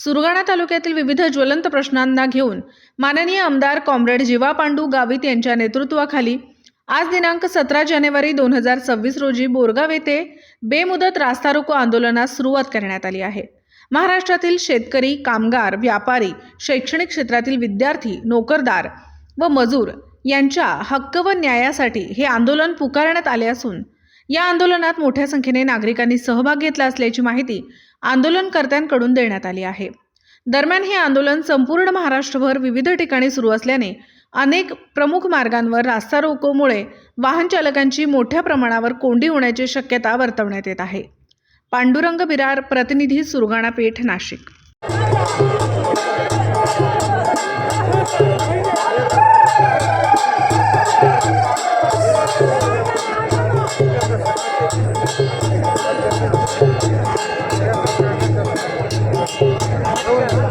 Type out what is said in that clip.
सुरगाणा तालुक्यातील विविध ज्वलंत प्रश्नांना घेऊन माननीय आमदार कॉम्रेड जीवा पांडू गावित यांच्या नेतृत्वाखाली आज दिनांक सतरा जानेवारी दोन हजार सव्वीस रोजी बोरगाव येथे बेमुदत रास्ता रोको आंदोलनास सुरुवात करण्यात आली आहे. महाराष्ट्रातील शेतकरी कामगार व्यापारी शैक्षणिक क्षेत्रातील विद्यार्थी नोकरदार व मजूर यांच्या हक्क व न्यायासाठी हे आंदोलन पुकारण्यात आले असून या आंदोलनात मोठ्या संख्येने नागरिकांनी सहभाग घेतला असल्याची माहिती आंदोलनकर्त्यांकडून देण्यात आली आहे. दरम्यान हे आंदोलन संपूर्ण महाराष्ट्रभर विविध ठिकाणी सुरू असल्याने अनेक प्रमुख मार्गांवर रास्ता रोकोमुळे वाहन चालकांची मोठ्या प्रमाणावर कोंडी होण्याची शक्यता वर्तवण्यात येत आहे. पांडुरंग बिरार प्रतिनिधी सुरगाणा पेठ नाशिक.